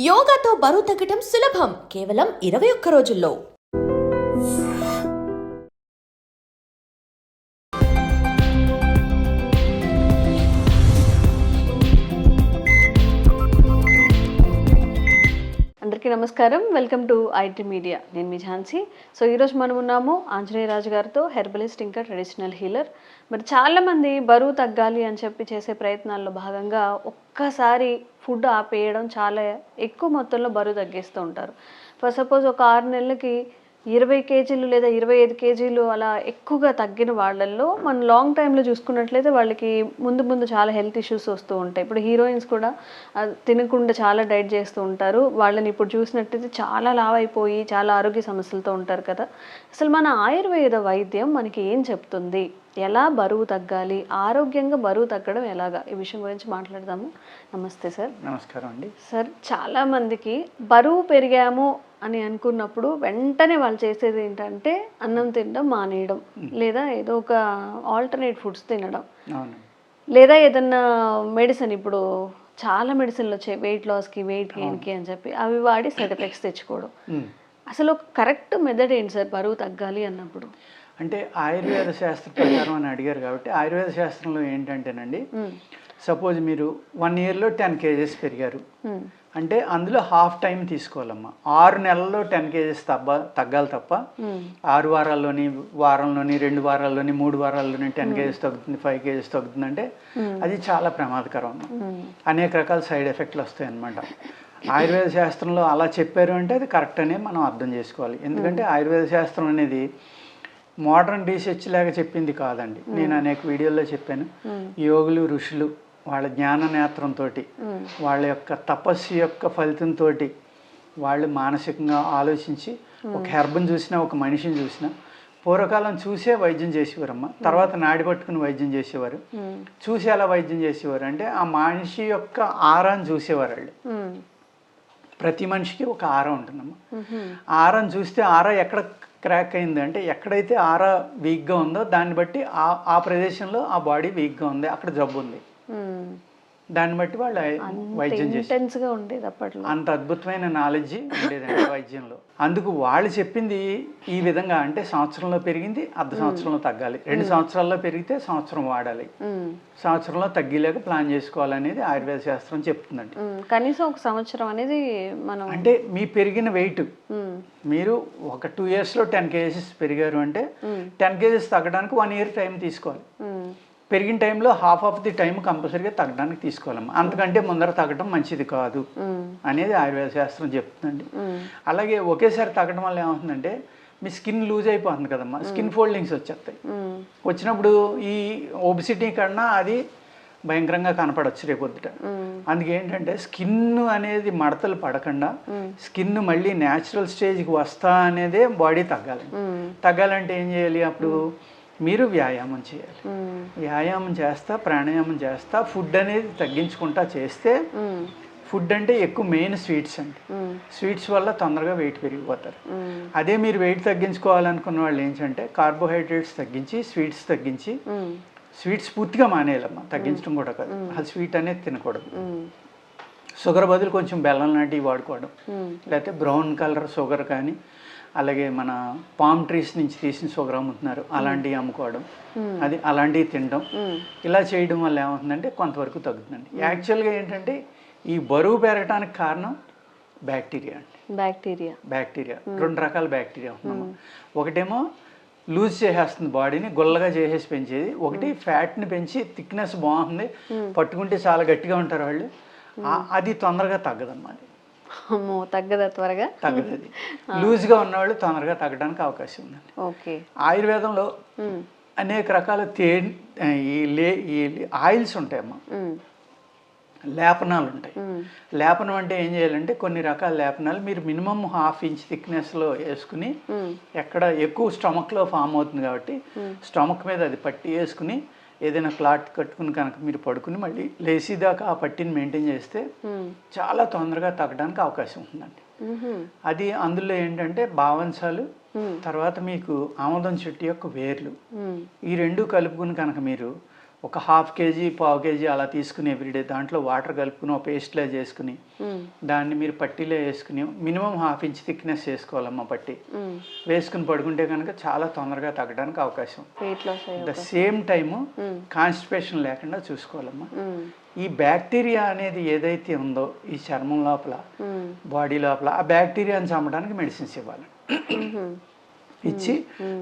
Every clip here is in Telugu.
యోగాతో బరువు తగ్గటం సులభం. కేవలం ఇరవై ఒక్క రోజుల్లో. నమస్కారం. Welcome to IT media. నేను మీ ఝాన్సీ. సో ఈరోజు మనం ఉన్నాము ఆంజనేయ రాజు గారితో హెర్బలిస్ట్ ఇంకా ట్రెడిషనల్ హీలర్. మరి చాలామంది బరువు తగ్గాలి అని చెప్పి చేసే ప్రయత్నాల్లో భాగంగా ఒక్కసారి ఫుడ్ ఆపేయడం చాలా ఎక్కువ మొత్తంలో బరువు తగ్గిస్తూ ఉంటారు. ఫర్ సపోజ్ ఒక ఆరు నెలలకి ఇరవై కేజీలు లేదా ఇరవై ఐదు కేజీలు అలా ఎక్కువగా తగ్గిన వాళ్ళల్లో మనం లాంగ్ టైంలో చూసుకున్నట్లయితే వాళ్ళకి ముందు ముందు చాలా హెల్త్ ఇష్యూస్ వస్తూ ఉంటాయి. ఇప్పుడు హీరోయిన్స్ కూడా తినకుండా చాలా డైట్ చేస్తూ ఉంటారు. వాళ్ళని ఇప్పుడు చూసినట్టయితే చాలా లావ్ అయిపోయి చాలా ఆరోగ్య సమస్యలతో ఉంటారు కదా. అసలు మన ఆయుర్వేద వైద్యం మనకి ఏం చెప్తుంది? ఎలా బరువు తగ్గాలి ఆరోగ్యంగా బరువు తగ్గడం ఎలాగా? ఈ విషయం గురించి మాట్లాడదాము. నమస్తే సార్. నమస్కారం అండి. సార్ చాలా మందికి బరువు పెరిగాము అని అనుకున్నప్పుడు వెంటనే వాళ్ళు చేసేది ఏంటంటే అన్నం తినడం మానేయడం లేదా ఏదో ఒక ఆల్టర్నేట్ ఫుడ్స్ తినడం. లేదా ఏదన్నా మెడిసిన్ ఇప్పుడు చాలా మెడిసిన్లు వచ్చాయి వెయిట్ లాస్కి వెయిట్ గెయిన్కి అని చెప్పి అవి వాడి సైడ్ ఎఫెక్ట్స్ తెచ్చుకోవడం. అసలు ఒక కరెక్ట్ మెథడ్ ఏంటి సార్ బరువు తగ్గాలి అన్నప్పుడు? అంటే ఆయుర్వేద శాస్త్ర ప్రకారం అని అడిగారు కాబట్టి ఆయుర్వేద శాస్త్రంలో ఏంటంటేనండి. సపోజ్ మీరు వన్ ఇయర్లో టెన్ కేజెస్ పెరిగారు. అంటే అందులో హాఫ్ టైం తీసుకోవాలమ్మా ఆరు నెలల్లో టెన్ కేజెస్ తప్ప తగ్గాలి తప్ప. ఆరు వారాల్లోని వారంలోని రెండు వారాల్లోని మూడు వారాల్లోని టెన్ కేజెస్ తగ్గుతుంది ఫైవ్ కేజెస్ తగ్గుతుంది అంటే అది చాలా ప్రమాదకరం. అనేక రకాల సైడ్ ఎఫెక్ట్లు వస్తాయి అన్నమాట ఆయుర్వేద శాస్త్రంలో అలా చెప్పారు అంటే అది కరెక్ట్ అనే మనం అర్థం చేసుకోవాలి ఎందుకంటే ఆయుర్వేద శాస్త్రం అనేది మోడర్న్ రీసెర్చ్ లాగా చెప్పింది కాదండి. నేను అనేక వీడియోల్లో చెప్పాను. యోగులు ఋషులు వాళ్ళ జ్ఞాన నేత్రంతో. వాళ్ళ యొక్క తపస్సు యొక్క ఫలితంతో వాళ్ళు మానసికంగా ఆలోచించి ఒక హెర్బన్ చూసినా ఒక మనిషిని చూసినా పూర్వకాలం చూసే వైద్యం చేసేవారమ్మ. తర్వాత నాడి పట్టుకుని వైద్యం చేసేవారు. చూసి ఎలా వైద్యం చేసేవారు అంటే ఆ మనిషి యొక్క ఆరాన్ని చూసేవారు వాళ్ళు. ప్రతి మనిషికి ఒక ఆరా ఉంటుందమ్మా. మ్మ్. ఆరాని చూస్తే ఆరా ఎక్కడ క్రాక్ అయింది అంటే ఎక్కడైతే ఆరా వీక్గా ఉందో దాన్ని బట్టి ఆ ఆ ప్రదేశంలో ఆ బాడీ వీక్గా ఉంది అక్కడ జబ్బు ఉంది. దాన్ని బట్టి వాళ్ళు వైద్యం చేసి ఇంటెన్స్గా ఉండేది అప్పట్లో అంత అద్భుతమైన నాలెడ్జ్ ఉండేదండి వైద్యంలో అందుకు వాళ్ళు చెప్పింది ఈ విధంగా అంటే సంవత్సరంలో పెరిగింది అర్ధ సంవత్సరంలో తగ్గాలి రెండు సంవత్సరాల్లో పెరిగితే సంవత్సరం వాడాలి. సంవత్సరంలో తగ్గిలేక ప్లాన్ చేసుకోవాలనేది ఆయుర్వేద శాస్త్రం చెప్తుందండి. కనీసం ఒక సంవత్సరం అనేది మనం అంటే మీ పెరిగిన వెయిట్. మీరు ఒక టూ ఇయర్స్లో టెన్ కేజెస్ పెరిగారు అంటే. టెన్ కేజెస్ తగ్గడానికి వన్ ఇయర్ టైం తీసుకోవాలి. పెరిగిన టైంలో హాఫ్ ఆఫ్ ది టైం కంపల్సరీగా తగ్గడానికి తీసుకోవాలమ్మా అంతకంటే ముందర తగ్గడం మంచిది కాదు. అనేది ఆయుర్వేద శాస్త్రం చెప్తుందండి. అలాగే ఒకేసారి తగ్గడం వల్ల ఏమవుతుందంటే మీ స్కిన్ లూజ్ అయిపోతుంది కదమ్మా స్కిన్ ఫోల్డింగ్స్ వచ్చేస్తాయి. వచ్చినప్పుడు ఈ ఒబిసిటీ కన్నా అది భయంకరంగా కనపడవచ్చు రేపొద్దుట మ్మ్. అందుకే ఏంటంటే స్కిన్ అనేది మడతలు పడకుండా స్కిన్ మళ్ళీ న్యాచురల్ స్టేజ్కి వస్తా అనేదే బాడీ తగ్గాలి. తగ్గాలంటే ఏం చేయాలి అప్పుడు మీరు వ్యాయామం చేయాలి. వ్యాయామం చేస్తా ప్రాణాయామం చేస్తా ఫుడ్ అనేది తగ్గించుకుంటా చేస్తే. ఫుడ్ అంటే ఎక్కువ మెయిన్ స్వీట్స్ అండి. స్వీట్స్ వల్ల తొందరగా వెయిట్ పెరిగిపోతారు. అదే మీరు వెయిట్ తగ్గించుకోవాలనుకున్న వాళ్ళు ఏంటంటే కార్బోహైడ్రేట్స్ తగ్గించి స్వీట్స్ తగ్గించి. స్వీట్స్ పూర్తిగా మానేయాలమ్మా తగ్గించడం కూడా కాదు అసలు స్వీట్ అనేది తినకూడదు. షుగర్ బదులు కొంచెం బెల్లం లాంటివి వాడుకోవడం. లేకపోతే బ్రౌన్ కలర్ షుగర్ కానీ అలాగే మన పామ్ ట్రీస్ నుంచి తీసిన షుగర్ అమ్ముతున్నారు అలాంటివి అమ్ముకోవడం. అది అలాంటివి తినడం. ఇలా చేయడం వల్ల ఏమవుతుందంటే కొంతవరకు తగ్గుతుందండి. యాక్చువల్గా ఏంటంటే ఈ బరువు పెరగడానికి కారణం బ్యాక్టీరియా అండి. బ్యాక్టీరియా. బ్యాక్టీరియా. రెండు రకాల బ్యాక్టీరియా ఉంటుందమ్మా ఒకటేమో లూజ్ చేసేస్తుంది బాడీని గుల్లగా చేసేసి పెంచేది. ఒకటి ఫ్యాట్ని పెంచి థిక్నెస్ బాగుంది పట్టుకుంటే చాలా గట్టిగా ఉంటారు వాళ్ళు. అది తొందరగా తగ్గదమ్మా అది అమ్మో తగ్గదా త్వరగా తగ్గదు లూజ్గా ఉన్నవాళ్ళు తొందరగా తగ్గడానికి అవకాశం ఉందండి ఓకే ఆయుర్వేదంలో. అనేక రకాల తే ఈ లే ఈ ఆయిల్స్ ఉంటాయమ్మా మ్మ్. లేపనాలు ఉంటాయి. లేపనం అంటే ఏం చేయాలంటే కొన్ని రకాల లేపనాలు మీరు మినిమం హాఫ్ ఇంచ్ థిక్నెస్లో వేసుకుని. ఎక్కడ ఎక్కువ స్టమక్లో ఫామ్ అవుతుంది కాబట్టి స్టమక్ మీద అది పట్టి వేసుకుని ఏదైనా క్లాత్ కట్టుకుని కనుక మీరు పడుకుని మళ్ళీ లేసేదాకా ఆ పట్టిని మెయింటైన్ చేస్తే. చాలా తొందరగా తగ్గడానికి అవకాశం ఉందండి. అది అందులో ఏంటంటే మ్మ్. తర్వాత మీకు ఆమదం చెట్టు యొక్క వేర్లు. ఈ రెండు కలుపుకుని కనుక మీరు ఒక హాఫ్ కేజీ పావు కేజీ అలా తీసుకుని ఎవ్రీడే దాంట్లో వాటర్ కలుపుకుని ఒక పేస్ట్లా చేసుకుని. దాన్ని మీరు పట్టీలో వేసుకుని మినిమం హాఫ్ ఇంచ్ థిక్నెస్ వేసుకోవాలమ్మా పట్టి. వేసుకుని పడుకుంటే కనుక చాలా తొందరగా తగ్గడానికి అవకాశం ద సేమ్ టైము. కాన్స్టిపేషన్ లేకుండా చూసుకోవాలమ్మా మ్మ్. ఈ బ్యాక్టీరియా అనేది ఏదైతే ఉందో ఈ చర్మం లోపల. బాడీ లోపల ఆ బ్యాక్టీరియాని చంపడానికి మెడిసిన్స్ ఇవ్వాలి. ఇచ్చి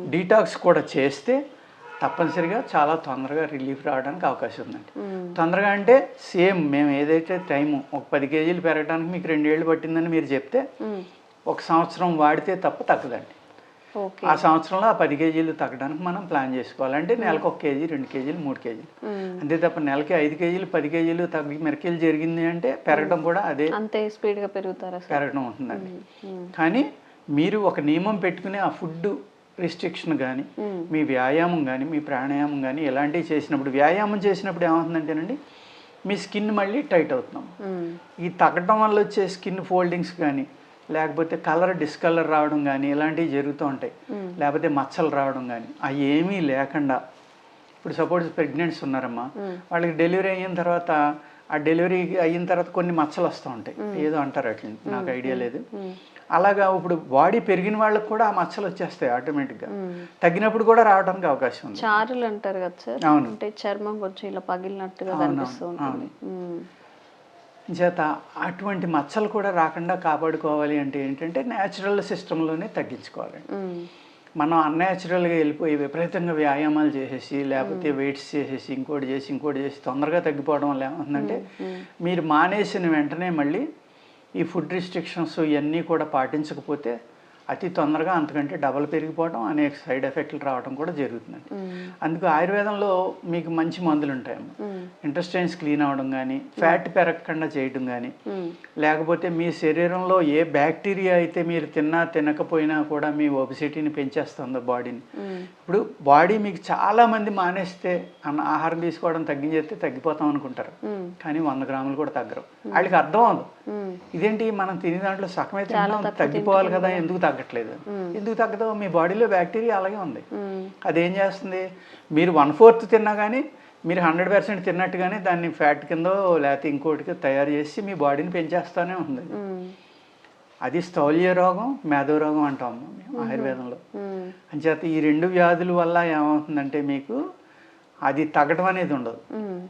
డీటాక్స్ కూడా చేస్తే తప్పనిసరిగా చాలా తొందరగా రిలీఫ్ రావడానికి అవకాశం ఉందండి. తొందరగా అంటే సేమ్ మేము ఏదైతే టైము ఒక పది కేజీలు పెరగడానికి మీకు రెండేళ్ళు పట్టిందని మీరు చెప్తే. ఒక సంవత్సరం వాడితే తప్ప తగ్గదండి. ఆ సంవత్సరంలో ఆ పది కేజీలు తగ్గడానికి మనం ప్లాన్ చేసుకోవాలంటే నెలకు ఒక కేజీ రెండు కేజీలు మూడు కేజీలు. అంతే తప్ప నెలకి ఐదు కేజీలు పది కేజీలు తగ్గి మెరకేలు జరిగింది అంటే పెరగడం కూడా అదే అంతే స్పీడ్గా పెరుగుతారా పెరగడం ఉంటుందండి. కానీ మీరు ఒక నియమం పెట్టుకుని ఆ ఫుడ్ రిస్ట్రిక్షన్ కానీ మ్మ్. మీ వ్యాయామం కానీ మీ ప్రాణాయామం కానీ ఇలాంటివి చేసినప్పుడు వ్యాయామం చేసినప్పుడు ఏమవుతుందంటేనండి మీ స్కిన్ మళ్ళీ టైట్ అవుతున్నాం మ్మ్. ఈ తగ్గడం వల్ల వచ్చే స్కిన్ ఫోల్డింగ్స్ కానీ లేకపోతే కలర్ డిస్కలర్ రావడం కానీ ఇలాంటివి జరుగుతూ ఉంటాయి మ్మ్. లేకపోతే మచ్చలు రావడం కానీ అవి ఏమీ లేకుండా ఇప్పుడు సపోజ్ ప్రెగ్నెంట్స్ ఉన్నారమ్మా మ్మ్. వాళ్ళకి డెలివరీ అయిన తర్వాత ఆ డెలివరీ అయిన తర్వాత కొన్ని మచ్చలు వస్తూ ఉంటాయి. ఏదో అంటారు అట్లా నాకు ఐడియా లేదు. అలాగా ఇప్పుడు బాడీ పెరిగిన వాళ్ళకి కూడా ఆ మచ్చలు వచ్చేస్తాయి ఆటోమేటిక్గా. తగ్గినప్పుడు కూడా రావడానికి అవకాశం ఉంది. చారులు అంటారు కదా సార్? అవును. అంటే చర్మం కొంచెం ఇలా పగిలినట్టుగా అవును, కనిపిస్తూ ఉంటుంది. మ్మ్. చేత అటువంటి మచ్చలు కూడా రాకుండా కాపాడుకోవాలి అంటే ఏంటంటే న్యాచురల్ సిస్టంలోనే తగ్గించుకోవాలండి. మనం అన్యాచురల్గా వెళ్ళిపోయి విపరీతంగా వ్యాయామాలు చేసేసి లేకపోతే వెయిట్స్ చేసేసి ఇంకోటి చేసి ఇంకోటి చేసి తొందరగా తగ్గిపోవడం వల్ల ఏమవుతుందంటే మీరు మానేసిన వెంటనే మళ్ళీ ఈ ఫుడ్ రిస్ట్రిక్షన్స్ ఇవన్నీ కూడా పాటించకపోతే అతి తొందరగా అంతకంటే డబల్ పెరిగిపోవడం అనేక సైడ్ ఎఫెక్ట్లు రావడం కూడా జరుగుతుందండి. అందుకు ఆయుర్వేదంలో మీకు మంచి మందులు ఉంటాయమ్మా మ్మ్. ఇంటెస్టైన్స్ క్లీన్ అవ్వడం కానీ ఫ్యాట్ పెరగకుండా చేయడం కానీ. లేకపోతే మీ శరీరంలో ఏ బ్యాక్టీరియా అయితే మీరు తిన్నా తినకపోయినా కూడా మీ ఒబిసిటీని పెంచేస్తుందో బాడీని. ఇప్పుడు బాడీ మీకు చాలా మంది మానేస్తే అన్న ఆహారం తీసుకోవడం తగ్గించేస్తే తగ్గిపోతాం అనుకుంటారు. కానీ వంద గ్రాములు కూడా తగ్గరు వాళ్ళకి అర్థం అవ్వదు. ఇదేంటి మనం తినే దాంట్లో సగమే తింటాం తగ్గిపోవాలి కదా ఎందుకు తగ్గట్లేదు? ఎందుకు తగ్గదు? మీ బాడీలో బ్యాక్టీరియా అలాగే ఉంది. మ్మ్. అదేం చేస్తుంది? మీరు వన్ ఫోర్త్ తిన్నా కానీ మీరు హండ్రెడ్ పర్సెంట్ తిన్నట్టుగానే దాన్ని ఫ్యాట్ కింద లేకపోతే ఇంకోటికి తయారు చేసి మీ బాడీని పెంచేస్తూనే ఉంది. అది స్థౌల్య రోగం మేధో రోగం అంటాం మేము ఆయుర్వేదంలో. అంచేత ఈ రెండు వ్యాధుల వల్ల ఏమవుతుందంటే మీకు అది తగ్గడం అనేది ఉండదు.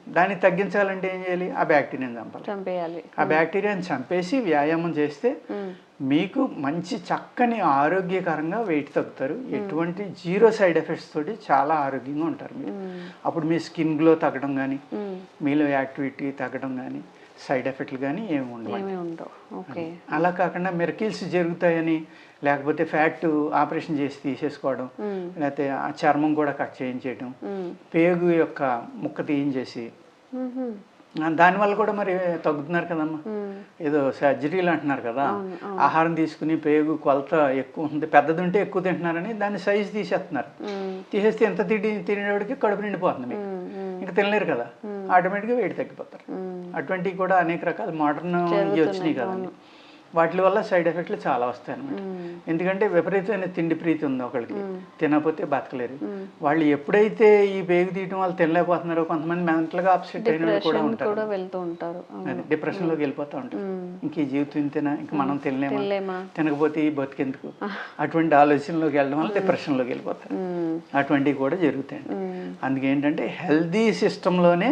దాన్ని తగ్గించాలంటే ఏం చేయాలి? ఆ బ్యాక్టీరియాని చంపాలి. చంపేయాలి. ఆ బ్యాక్టీరియాని చంపేసి వ్యాయామం చేస్తే. మీకు మంచి చక్కని ఆరోగ్యకరంగా వెయిట్ తగ్గుతారు. ఎటువంటి జీరో సైడ్ ఎఫెక్ట్స్ తోటి చాలా ఆరోగ్యంగా ఉంటారు మీరు. అప్పుడు మీ స్కిన్ గ్లో తగ్గడం కానీ. మీలో యాక్టివిటీ తగ్గడం కానీ సైడ్ ఎఫెక్ట్లు కానీ ఏమి ఉండవు. అలా కాకుండా మెరకిల్స్ జరుగుతాయని లేకపోతే ఫ్యాట్ ఆపరేషన్ చేసి తీసేసుకోవడం. లేకపోతే ఆ చర్మం కూడా కట్ చేయించేయడం. పేగు యొక్క ముక్క తీయించేసి. దానివల్ల కూడా మరి తగ్గుతున్నారు కదమ్మా. మ్మ్. ఏదో సర్జరీలు అంటున్నారు కదా. ఆహారం తీసుకుని పేగు కొలత ఎక్కువ ఉంది పెద్దది ఉంటే ఎక్కువ తింటున్నారని దాన్ని సైజు తీసేస్తున్నారు. తీసేస్తే ఎంత తిండి తినేవాడికి కడుపు నిండిపోతుంది మీకు. ఇంకా తినలేరు కదా. ఆటోమేటిక్గా వెయిట్ తగ్గిపోతారు. అటువంటివి కూడా అనేక రకాల మోడర్న్ వచ్చినాయి కదండి. వాటి వల్ల సైడ్ ఎఫెక్ట్లు చాలా వస్తాయి అన్నమాట మ్మ్. ఎందుకంటే విపరీతమైన తిండి ప్రీతి ఉంది ఒకరికి తినకపోతే బతకలేరు. వాళ్ళు ఎప్పుడైతే ఈ పేగు తీయటం వాళ్ళు తినలేకపోతున్నారో కొంతమంది మెంటల్గా అప్సెట్ అయిన కూడా ఉంటారు. అది డిప్రెషన్లోకి వెళ్ళిపోతూ ఉంటారు. ఇంక ఈ జీవితం ఇంతేనా ఇంక మనం తినలేమా? తినకపోతే ఈ బతికెందుకు? అటువంటి ఆలోచనలోకి వెళ్ళడం వల్ల డిప్రెషన్లోకి వెళ్ళిపోతారు. అటువంటివి కూడా జరుగుతాయండి. అందుకేంటంటే హెల్దీ సిస్టంలోనే.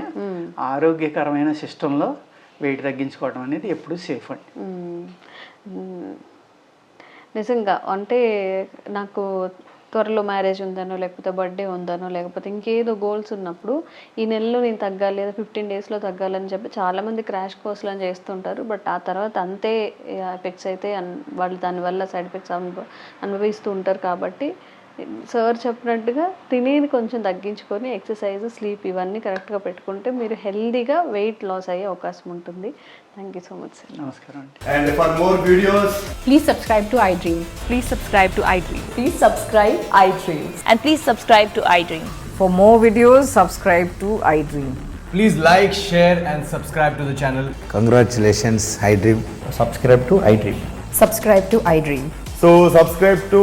ఆరోగ్యకరమైన సిస్టంలో వెయిట్ తగ్గించుకోవడం అనేది ఎప్పుడు సేఫ్ అండి. నిజంగా అంటే నాకు త్వరలో మ్యారేజ్ ఉందనో లేకపోతే బర్త్డే ఉందనో లేకపోతే ఇంకేదో గోల్స్ ఉన్నప్పుడు ఈ నెలలో నేను తగ్గాలి లేదా ఫిఫ్టీన్ డేస్లో తగ్గాలని చెప్పి చాలామంది క్రాష్ కోర్సులు అని చేస్తుంటారు. బట్ ఆ తర్వాత అంతే ఎఫెక్ట్స్ అయితే వాళ్ళు దానివల్ల సైడ్ ఎఫెక్ట్స్ అనుభ అనుభవిస్తూ ఉంటారు కాబట్టి సార్ చెప్పినట్టుగా తినేది కొంచెం తగ్గించుకొని ఎక్సర్సైజ్ స్లీప్ ఇవన్నీ కరెక్ట్గా పెట్టుకుంటే మీరు హెల్దీగా వెయిట్ లాస్ అయ్యే అవకాశం ఉంటుంది. Thank you so much sir నమస్కారం please subscribe to iDream for more videos subscribe to iDream please like share and subscribe to the channel congratulations iDream subscribe to iDream subscribe to iDream so subscribe to